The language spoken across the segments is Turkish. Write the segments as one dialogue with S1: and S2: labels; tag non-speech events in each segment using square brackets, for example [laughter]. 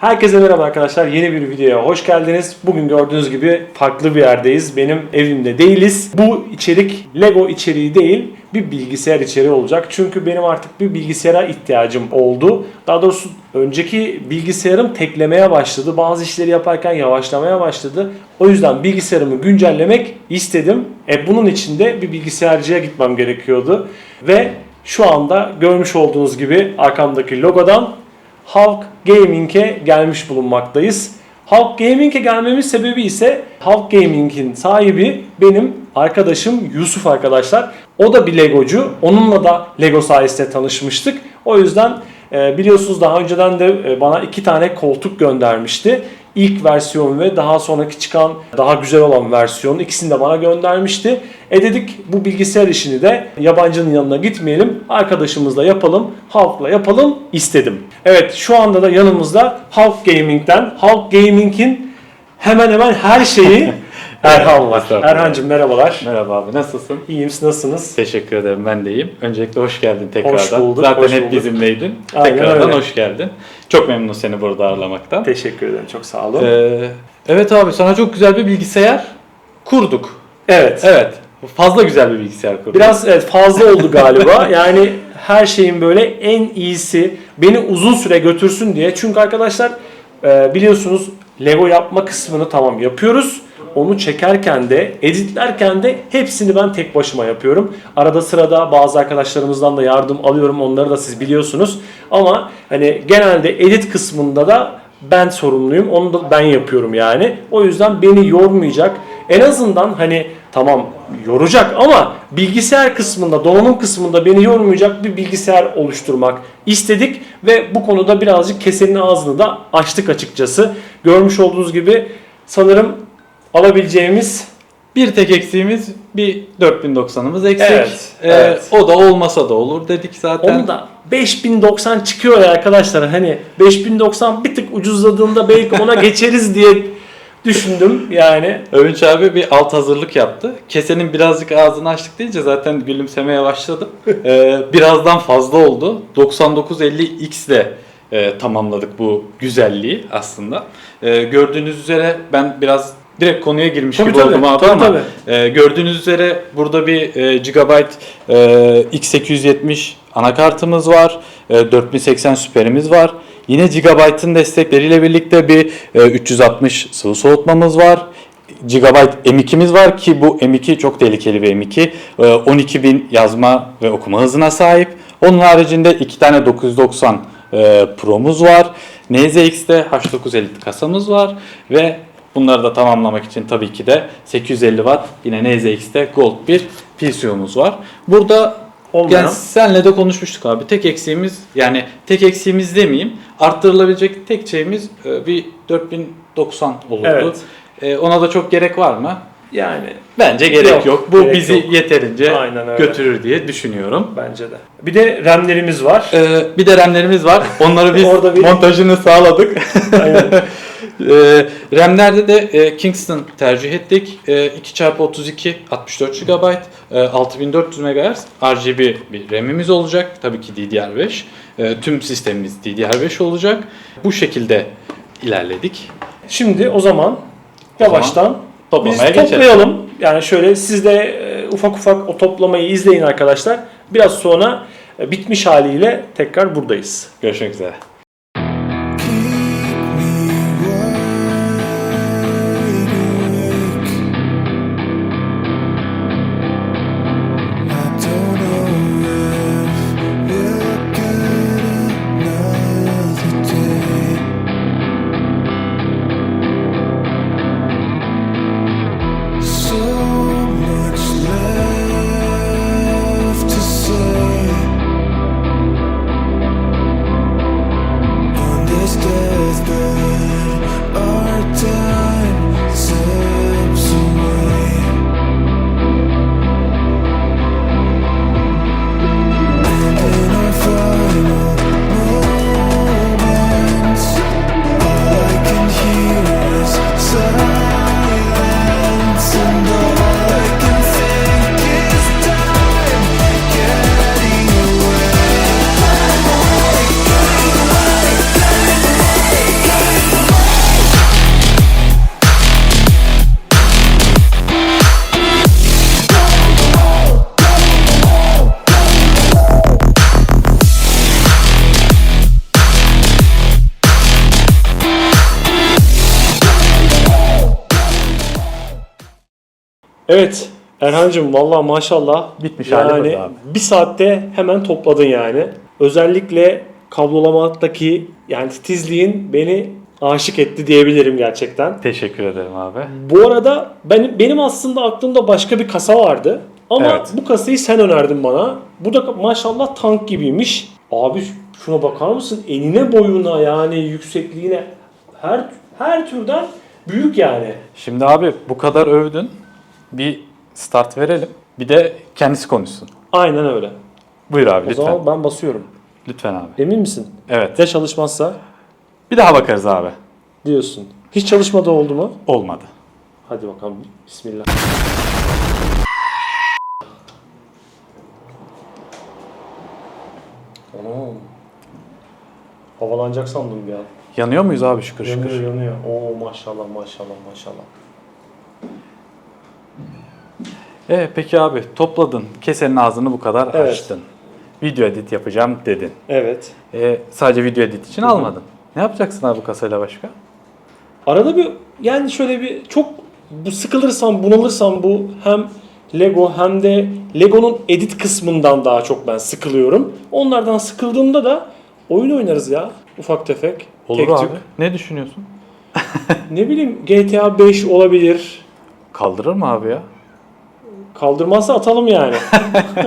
S1: Herkese merhaba arkadaşlar. Yeni bir videoya hoş geldiniz. Bugün gördüğünüz gibi farklı bir yerdeyiz. Benim evimde değiliz. Bu içerik Lego içeriği değil, bir bilgisayar içeriği olacak. Çünkü benim artık bir bilgisayara ihtiyacım oldu. Daha doğrusu önceki bilgisayarım teklemeye başladı. Bazı işleri yaparken yavaşlamaya başladı. O yüzden bilgisayarımı güncellemek istedim. E bunun için de bir bilgisayarcıya gitmem gerekiyordu. Ve şu anda görmüş olduğunuz gibi arkamdaki logodan Halk Gaming'e gelmiş bulunmaktayız. Halk Gaming'e gelmemin sebebi ise Halk Gaming'in sahibi benim arkadaşım Yusuf arkadaşlar. O da bir Legocu. Onunla da Lego sayesinde tanışmıştık. O yüzden e, biliyorsunuz daha önceden de e, bana iki tane koltuk göndermişti. İlk versiyon ve daha sonraki çıkan daha güzel olan versiyon ikisini de bana göndermişti. E dedik bu bilgisayar işini de yabancının yanına gitmeyelim. Arkadaşımızla yapalım, Halk'la yapalım istedim. Evet şu anda da yanımızda Halk Gaming'den, Halk Gaming'in hemen hemen her şeyi [laughs] Erhan var.
S2: Estağfurullah.
S1: Erhan'cığım merhabalar.
S2: Merhaba abi nasılsın?
S1: İyiyim siz nasılsınız?
S2: Teşekkür ederim ben de iyiyim. Öncelikle hoş geldin tekrardan.
S1: Hoş bulduk,
S2: Zaten
S1: hoş
S2: hep
S1: bulduk.
S2: bizimleydin.
S1: Aynen
S2: tekrardan
S1: öyle.
S2: hoş geldin. Çok memnun seni burada ağırlamaktan.
S1: Teşekkür ederim çok sağ olun.
S2: Ee, evet abi sana çok güzel bir bilgisayar kurduk.
S1: evet.
S2: Evet. Fazla güzel bir bilgisayar kurduk.
S1: Biraz evet, fazla oldu galiba. [laughs] Yani her şeyin böyle en iyisi beni uzun süre götürsün diye. Çünkü arkadaşlar e, biliyorsunuz Lego yapma kısmını tamam yapıyoruz. Onu çekerken de, editlerken de hepsini ben tek başıma yapıyorum. Arada sırada bazı arkadaşlarımızdan da yardım alıyorum. Onları da siz biliyorsunuz. Ama hani genelde edit kısmında da ben sorumluyum. Onu da ben yapıyorum yani. O yüzden beni yormayacak. En azından hani tamam yoracak ama bilgisayar kısmında, donanım kısmında beni yormayacak bir bilgisayar oluşturmak istedik ve bu konuda birazcık kesenin ağzını da açtık açıkçası. Görmüş olduğunuz gibi sanırım alabileceğimiz
S2: bir tek eksiğimiz bir 4090'ımız eksik.
S1: Evet,
S2: Ee,
S1: evet.
S2: O da olmasa da olur dedik zaten.
S1: Onu da 5090 çıkıyor ya arkadaşlar. Hani 5090 bir tık ucuzladığında belki ona geçeriz diye düşündüm yani.
S2: Övünç abi bir alt hazırlık yaptı. Kesenin birazcık ağzını açtık deyince zaten gülümsemeye başladım. [laughs] Ee, birazdan fazla oldu. 9950X ile e, tamamladık bu güzelliği aslında. Ee, gördüğünüz üzere ben biraz direkt konuya girmiş
S1: Tabii,
S2: gibi
S1: tabii.
S2: oldum abi
S1: Tabii,
S2: ama
S1: tabii.
S2: e, gördüğünüz üzere burada bir e, Gigabyte e, X870 anakartımız var. E, 4080 süperimiz var. Yine Gigabyte'ın destekleriyle birlikte bir e, 360 sıvı soğutmamız var. Gigabyte M2'miz var ki bu M2 çok tehlikeli bir M2. E, 12.000 yazma ve okuma hızına sahip. Onun haricinde iki tane 990 e, Pro'muz var. NZX'te H9 Elite kasamız var ve bunları da tamamlamak için tabii ki de 850 Watt yine NZX'te Gold bir PCU'muz var. Burada
S1: Olmayan.
S2: yani senle de konuşmuştuk abi. Tek eksiğimiz yani tek eksiğimiz demeyeyim. Arttırılabilecek tek şeyimiz e, bir 4090 olurdu.
S1: Evet.
S2: E, Ona da çok gerek var mı?
S1: Yani
S2: Bence gerek
S1: Yok,
S2: yok. Bu
S1: gerek
S2: bizi
S1: yok.
S2: yeterince götürür diye düşünüyorum.
S1: bence de. Bir de RAM'lerimiz var.
S2: Ee, bir de RAM'lerimiz var. Onları [laughs] biz
S1: bir-
S2: montajını sağladık.
S1: Aynen. [laughs]
S2: Ee, RAM'lerde de e, Kingston tercih ettik. E, 2x32 64 GB, e, 6400 MHz RGB bir RAM'imiz olacak. Tabii ki DDR5. E, tüm sistemimiz DDR5 olacak. Bu şekilde ilerledik.
S1: Şimdi o zaman yavaştan
S2: toplamaya
S1: biz
S2: geçelim.
S1: toplayalım. Yani şöyle siz de e, ufak ufak o toplamayı izleyin arkadaşlar. Biraz sonra e, bitmiş haliyle tekrar buradayız.
S2: Görüşmek üzere.
S1: Evet Erhan'cığım valla maşallah.
S2: Bitmiş hali
S1: yani
S2: burada abi.
S1: bir saatte hemen topladın yani. Özellikle kablolamadaki yani titizliğin beni aşık etti diyebilirim gerçekten.
S2: Teşekkür ederim abi.
S1: Bu arada ben benim aslında aklımda başka bir kasa vardı. Ama
S2: Evet.
S1: bu kasayı sen önerdin bana. Bu da maşallah tank gibiymiş. Abi şuna bakar mısın? Enine boyuna yani yüksekliğine her her türden büyük yani.
S2: Şimdi abi bu kadar övdün. Bir start verelim. Bir de kendisi konuşsun.
S1: Aynen öyle.
S2: Buyur abi
S1: O
S2: lütfen.
S1: zaman ben basıyorum.
S2: Lütfen abi.
S1: Emin misin?
S2: Evet.
S1: Ya çalışmazsa
S2: Bir daha bakarız abi.
S1: diyorsun. Hiç çalışmadı oldu mu?
S2: Olmadı.
S1: Hadi bakalım. Bismillah. Anam. Havalanacak sandım bir an.
S2: Yanıyor muyuz abi şıkır şıkır?
S1: Yanıyor yanıyor. Oo maşallah maşallah maşallah.
S2: E peki abi topladın. Kesenin ağzını bu kadar
S1: Evet.
S2: açtın. Video edit yapacağım dedin.
S1: Evet.
S2: E, sadece video edit için almadın. Ne yapacaksın abi bu kasayla başka?
S1: Arada bir yani şöyle bir çok bu sıkılırsam bunalırsam bu hem Lego hem de Lego'nun edit kısmından daha çok ben sıkılıyorum. Onlardan sıkıldığımda da oyun oynarız ya ufak tefek.
S2: Olur
S1: tek
S2: abi.
S1: tük.
S2: Ne düşünüyorsun?
S1: Ne bileyim GTA 5 olabilir.
S2: Kaldırır mı abi ya?
S1: Kaldırmazsa atalım yani.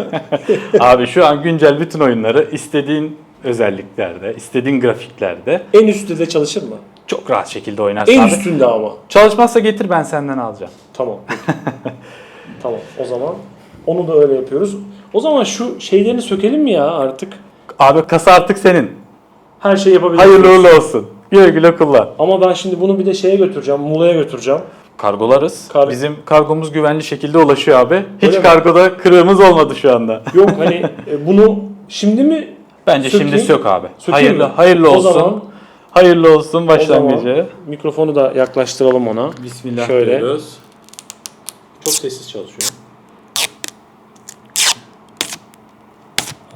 S1: [laughs]
S2: abi şu an güncel bütün oyunları istediğin özelliklerde, istediğin grafiklerde
S1: en üstte de çalışır mı?
S2: çok rahat şekilde oynarsın
S1: En
S2: abi.
S1: üstünde ama.
S2: Çalışmazsa getir ben senden alacağım.
S1: Tamam. [laughs] peki. tamam. O zaman onu da öyle yapıyoruz. O zaman şu şeylerini sökelim mi ya artık?
S2: Abi kasa artık senin.
S1: Her şeyi yapabiliriz.
S2: Hayırlı uğurlu olsun. Güle güle kullan.
S1: Ama ben şimdi bunu bir de şeye götüreceğim. Muğla'ya götüreceğim.
S2: Kargolarız.
S1: Kar-
S2: Bizim kargomuz güvenli şekilde ulaşıyor abi. Hiç
S1: Öyle mi?
S2: kargoda kırığımız olmadı şu anda. [laughs]
S1: Yok hani e, bunu şimdi mi?
S2: Bence
S1: Sökeyim.
S2: şimdi sök abi.
S1: Sökeyim
S2: hayırlı
S1: mi?
S2: hayırlı
S1: O
S2: olsun.
S1: zaman-
S2: hayırlı olsun başlangıcı.
S1: mikrofonu da yaklaştıralım ona.
S2: Bismillah
S1: Şöyle.
S2: diyoruz. Çok sessiz çalışıyor.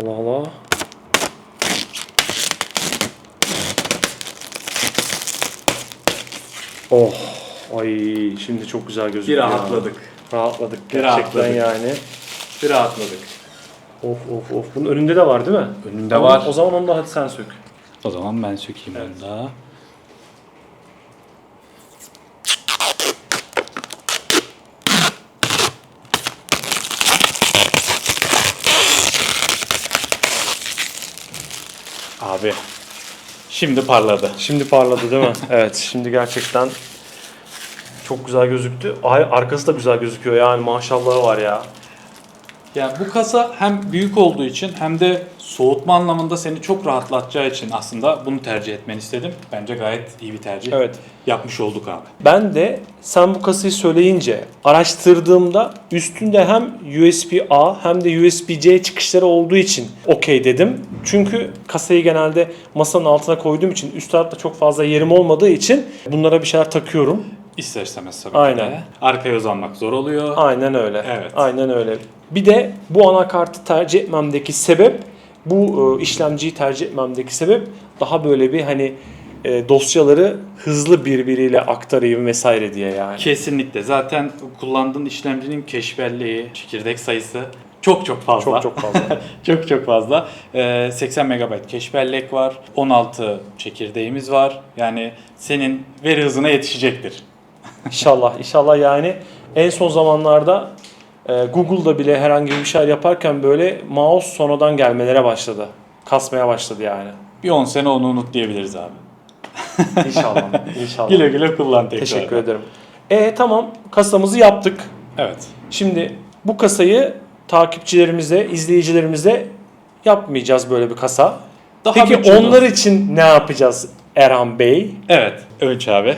S1: Allah Allah. Oh. Ay şimdi çok güzel gözüküyor.
S2: rahatladık.
S1: Rahatladık
S2: Bir
S1: gerçekten
S2: rahatladık.
S1: yani.
S2: Bir rahatladık.
S1: Of of of. Bunun önünde de var değil mi?
S2: Önünde
S1: Tamam,
S2: var.
S1: O zaman onu da hadi sen sök.
S2: O zaman ben sökeyim onu da. Abi şimdi parladı.
S1: Şimdi parladı değil mi? evet şimdi gerçekten çok güzel gözüktü. Ay arkası da güzel gözüküyor yani maşallahı var ya.
S2: Yani bu kasa hem büyük olduğu için hem de soğutma anlamında seni çok rahatlatacağı için aslında bunu tercih etmeni istedim. Bence gayet iyi bir tercih.
S1: Evet.
S2: Yapmış olduk abi.
S1: Ben de sen bu kasayı söyleyince araştırdığımda üstünde hem USB-A hem de USB-C çıkışları olduğu için okey dedim. Çünkü kasayı genelde masanın altına koyduğum için üst tarafta çok fazla yerim olmadığı için bunlara bir şeyler takıyorum.
S2: İster istemez tabii
S1: Aynen.
S2: de. Arkaya uzanmak zor oluyor.
S1: Aynen öyle.
S2: Evet.
S1: Aynen öyle. Bir de bu anakartı tercih etmemdeki sebep bu e, işlemciyi tercih etmemdeki sebep daha böyle bir hani e, dosyaları hızlı birbiriyle aktarayım vesaire diye yani.
S2: Kesinlikle. Zaten kullandığın işlemcinin keş belleği, çekirdek sayısı çok çok fazla.
S1: Çok çok fazla. [laughs]
S2: çok çok fazla. Ee, 80 MB keş bellek var. 16 çekirdeğimiz var. Yani senin veri hızına yetişecektir.
S1: İnşallah, inşallah yani en son zamanlarda e, Google'da bile herhangi bir şeyler yaparken böyle mouse sonradan gelmelere başladı. Kasmaya başladı yani.
S2: Bir 10 sene onu unut diyebiliriz abi. [laughs]
S1: İnşallah, inşallah.
S2: Güle güle kullan tekrar.
S1: Teşekkür ederim. E tamam kasamızı yaptık.
S2: Evet.
S1: Şimdi bu kasayı takipçilerimize, izleyicilerimize yapmayacağız böyle bir kasa.
S2: Daha
S1: Peki onlar için ne yapacağız Erhan Bey?
S2: Evet, Önç abi.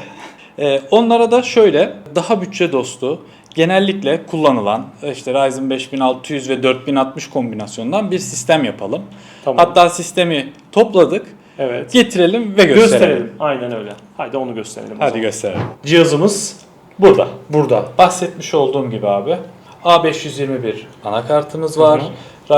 S2: Ee, onlara da şöyle daha bütçe dostu, genellikle kullanılan işte Ryzen 5600 ve 4060 kombinasyonundan bir sistem yapalım.
S1: Tamam.
S2: Hatta sistemi topladık,
S1: Evet.
S2: getirelim ve gösterelim.
S1: Gösterelim. Aynen öyle. Haydi onu gösterelim.
S2: Hadi gösterelim.
S1: Cihazımız
S2: Burada.
S1: burada.
S2: Bahsetmiş olduğum gibi abi A521 anakartımız var.
S1: Hı hı.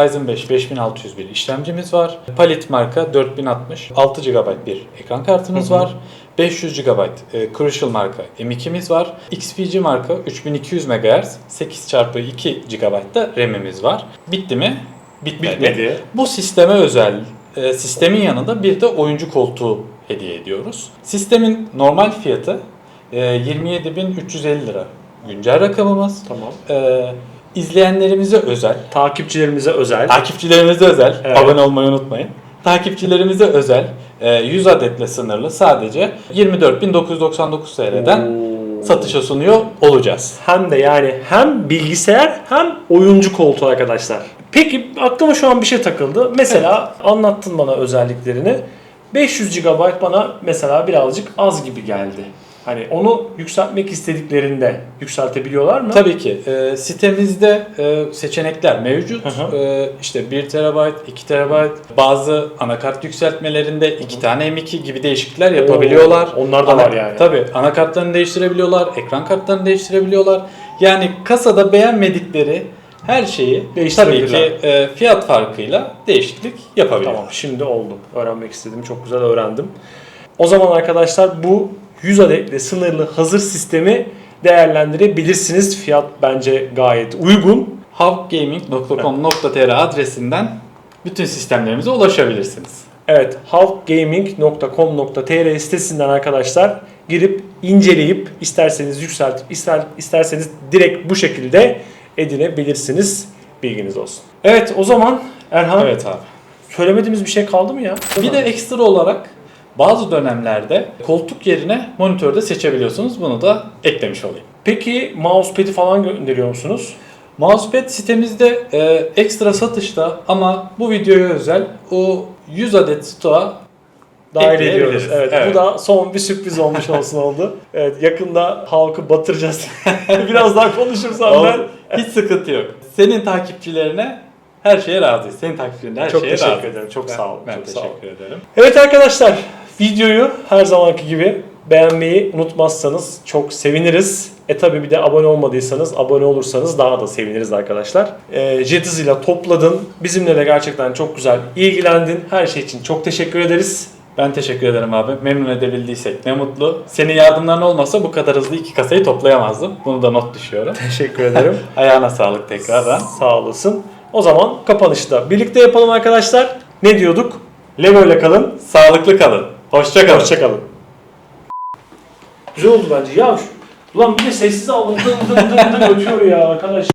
S2: Ryzen 5 5601 işlemcimiz var. Palit marka 4060 6 GB bir ekran kartımız var. 500 GB e, Crucial marka M2'miz var. XPG marka 3200 MHz 8x2 GB da RAM'imiz var. Bitti mi? Bitmedi.
S1: Bitmedi.
S2: Bu sisteme özel e, sistemin yanında bir de oyuncu koltuğu hediye ediyoruz. Sistemin normal fiyatı e, 27.350 lira. Güncel rakamımız.
S1: Tamam.
S2: E, izleyenlerimize özel,
S1: Takipçilerimize özel.
S2: takipçilerimize özel,
S1: Evet.
S2: abone olmayı unutmayın. Takipçilerimize özel e, 100 adetle sınırlı sadece 24.999 TL'den satışa sunuyor olacağız.
S1: Hem de yani hem bilgisayar hem oyuncu koltuğu arkadaşlar. Peki aklıma şu an bir şey takıldı. Mesela anlattın bana özelliklerini. 500 GB bana mesela birazcık az gibi geldi. Hani onu yükseltmek istediklerinde yükseltebiliyorlar mı?
S2: Tabii ki. E, sitemizde e, seçenekler mevcut.
S1: Hı hı.
S2: E, işte 1 TB, 2 TB, bazı anakart yükseltmelerinde 2 tane M2 gibi değişiklikler yapabiliyorlar.
S1: Oo, onlar da var yani.
S2: Tabii. Anakartlarını değiştirebiliyorlar, ekran kartlarını değiştirebiliyorlar. Yani kasada beğenmedikleri her şeyi tabii ki e, fiyat farkıyla değişiklik yapabiliyorlar.
S1: Tamam şimdi oldu. Öğrenmek istedim. Çok güzel öğrendim. O zaman arkadaşlar bu 100 adetle sınırlı hazır sistemi değerlendirebilirsiniz. Fiyat bence gayet uygun.
S2: Havgaming.com.tr adresinden bütün sistemlerimize ulaşabilirsiniz.
S1: Evet, halkgaming.com.tr sitesinden arkadaşlar girip inceleyip isterseniz yükseltip ister, isterseniz direkt bu şekilde edinebilirsiniz. Bilginiz olsun. Evet o zaman Erhan
S2: Evet abi.
S1: söylemediğimiz bir şey kaldı mı ya?
S2: Bir de ekstra olarak bazı dönemlerde koltuk yerine monitörde seçebiliyorsunuz. Bunu da eklemiş olayım.
S1: Peki mousepad'i falan gönderiyor musunuz?
S2: Mousepad sitemizde e, ekstra satışta ama bu videoya özel o 100 adet stoğa
S1: Dahil ediyoruz. Evet,
S2: Evet.
S1: Bu da son bir sürpriz olmuş olsun [laughs] oldu. Evet yakında halkı batıracağız. [laughs] Biraz daha konuşursam ben.
S2: hiç sıkıntı yok. Senin takipçilerine her şeye razıyız. Senin takipçilerine her
S1: Çok
S2: şeye
S1: teşekkür
S2: razıyız.
S1: ederim. Çok
S2: Ben-
S1: sağ olun.
S2: Ben
S1: Çok
S2: teşekkür ederim.
S1: Evet arkadaşlar videoyu her zamanki gibi beğenmeyi unutmazsanız çok seviniriz. E tabi bir de abone olmadıysanız abone olursanız daha da seviniriz arkadaşlar. E, Jet hızıyla topladın. Bizimle de gerçekten çok güzel ilgilendin. Her şey için çok teşekkür ederiz.
S2: Ben teşekkür ederim abi. Memnun edebildiysek ne mutlu. Senin yardımların olmasa bu kadar hızlı iki kasayı toplayamazdım. Bunu da not düşüyorum.
S1: Teşekkür ederim. [laughs]
S2: Ayağına sağlık tekrardan.
S1: Sağ olasın. O zaman kapanışı da birlikte yapalım arkadaşlar. Ne diyorduk? Lego ile kalın.
S2: Sağlıklı kalın. Hoşça kalın.
S1: Hoşçakalın. Güzel oldu bence. Ya şu, ulan bir de sessiz aldım. Dı dı dı dı ötüyor ya arkadaş.